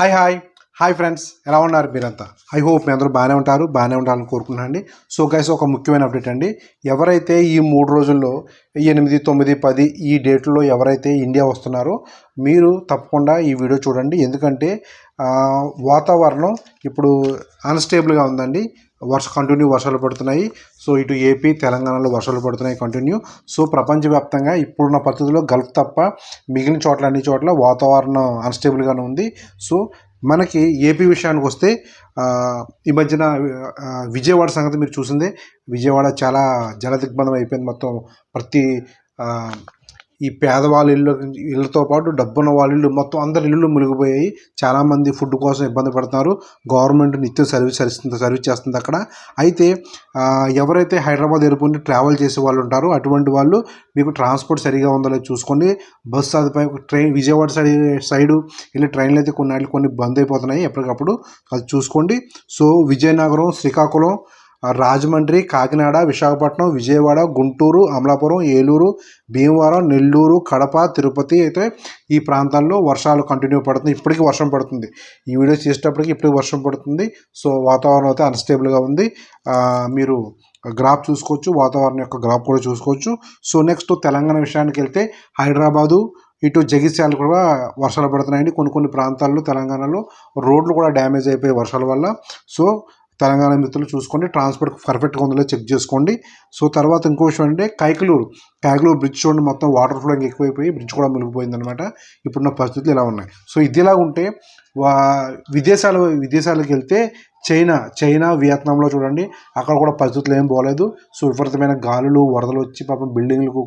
Hi hi hi friends ఎలా ఉన్నారు మీరంతా? ఐ హోప్ మీ అందరూ బాగానే ఉంటారు బాగానే ఉండాలని కోరుకుంటున్నాను అండి సో గైస్ ఒక ముఖ్యమైన అప్డేట్ అండి. ఎవరైతే ఈ మూడు రోజుల్లో ఎనిమిది తొమ్మిది పది ఈ డేట్లో ఎవరైతే ఇండియా వస్తున్నారో మీరు తప్పకుండా ఈ వీడియో చూడండి. ఎందుకంటే వాతావరణం ఇప్పుడు అన్స్టేబుల్గా ఉందండి. వర్ష కంటిన్యూ వర్షాలు పడుతున్నాయి. సో ఇటు ఏపీ తెలంగాణలో వర్షాలు పడుతున్నాయి కంటిన్యూ సో ప్రపంచవ్యాప్తంగా ఇప్పుడున్న పరిస్థితుల్లో గల్ఫ్ తప్ప మిగిలిన చోట్ల అన్ని చోట్ల వాతావరణం అన్స్టేబుల్గానే ఉంది. సో మనకి ఏపీ విషయానికి వస్తే ఈ మధ్యన విజయవాడ సంగతి మీరు చూసిందే. విజయవాడ చాలా జల దిగ్బంధం అయిపోయింది మొత్తం. ప్రతి ఈ పేదవాళ్ళ ఇల్లు ఇళ్ళతో పాటు డబ్బున్న వాళ్ళ ఇల్లు మొత్తం అందరి ఇళ్ళు మునిగిపోయాయి. చాలామంది ఫుడ్ కోసం ఇబ్బంది పడుతున్నారు. గవర్నమెంట్ నిత్యం సర్వీస్ సరిస్తుంది సర్వీస్ చేస్తుంది అక్కడ. అయితే ఎవరైతే హైదరాబాద్ ఎయిర్పోర్ట్ ట్రావెల్ చేసే వాళ్ళు ఉంటారో అటువంటి వాళ్ళు మీకు ట్రాన్స్పోర్ట్ సరిగా ఉందో లేదో చూసుకోండి. బస్ సదుపాయం ట్రైన్ విజయవాడ సైడ్ సైడు వెళ్ళి ట్రైన్లు అయితే కొన్ని కొన్ని బంద్ అయిపోతున్నాయి ఎప్పటికప్పుడు. అది చూసుకోండి. సో విజయనగరం శ్రీకాకుళం రాజమండ్రి కాకినాడ విశాఖపట్నం విజయవాడ గుంటూరు అమలాపురం ఏలూరు భీమవరం నెల్లూరు కడప తిరుపతి అయితే ఈ ప్రాంతాల్లో వర్షాలు కంటిన్యూ పడుతుంది. ఇప్పటికీ వర్షం పడుతుంది. ఈ వీడియో చేసేటప్పటికి ఇప్పటికి వర్షం పడుతుంది. సో వాతావరణం అయితే అన్స్టేబుల్గా ఉంది. మీరు గ్రాఫ్ చూసుకోవచ్చు వాతావరణం యొక్క గ్రాఫ్ కూడా చూసుకోవచ్చు. సో నెక్స్ట్ తెలంగాణ విషయానికి వెళ్తే హైదరాబాదు ఇటు జగిత్యాలు కూడా వర్షాలు పడుతున్నాయండి. కొన్ని కొన్ని ప్రాంతాల్లో తెలంగాణలో రోడ్లు కూడా డ్యామేజ్ అయిపోయి వర్షాల వల్ల. సో తెలంగాణ మిత్రులు చూసుకోండి. ట్రాన్స్పోర్ట్ పర్ఫెక్ట్గా ఉందో చెక్ చేసుకోండి. సో తర్వాత ఇంకో విషయం అంటే కైకలూరు. ట్యాగ్లో బ్రిడ్జ్ చూడండి మొత్తం వాటర్ ఫ్లోయింగ్ ఎక్కువైపోయి బ్రిడ్జ్ కూడా మునిగిపోయింది అనమాట ఇప్పుడున్న పరిస్థితులు ఇలా ఉన్నాయి? సో ఇదిలా ఉంటే వా విదేశాలు విదేశాలకు వెళ్తే చైనా చైనా వియత్నాంలో చూడండి అక్కడ కూడా పరిస్థితులు ఏం పోలేదు. సో విపరీతమైన గాలులు వరదలు వచ్చి పాపం బిల్డింగ్లకు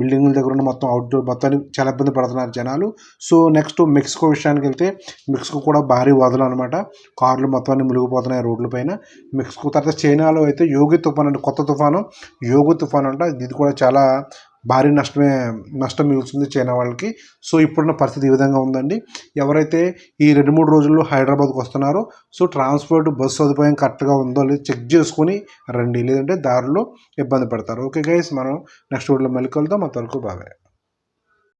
బిల్డింగ్ల దగ్గర ఉన్న మొత్తం అవుట్డోర్ మొత్తానికి చాలా ఇబ్బంది పడుతున్నారు జనాలు. సో నెక్స్ట్ మెక్సికో విషయానికి వెళ్తే మెక్సికో కూడా భారీ వరదలు అనమాట కార్లు మొత్తాన్ని మునిగిపోతున్నాయి రోడ్ల పైన. మెక్సికో తర్వాత చైనాలో అయితే యోగి తుఫాన్ అంటే కొత్త తుఫాను. యోగి తుఫాన్ అంట ఇది కూడా చాలా భారీ నష్టమే నష్టం మిగులుతుంది చైనా వాళ్ళకి. సో ఇప్పుడున్న పరిస్థితి ఈ విధంగా ఉందండి. ఎవరైతే ఈ రెండు మూడు రోజుల్లో హైదరాబాద్కి వస్తున్నారో సో ట్రాన్స్పోర్ట్ బస్సు సదుపాయం కరెక్ట్గా ఉందో లేదో చెక్ చేసుకొని రండి. లేదంటే దారిలో ఇబ్బంది పడతారు. ఓకే గైస్ మనం నెక్స్ట్ వీడియోలో మళ్ళీ కలుద్దాం. అంతవరకు బాగా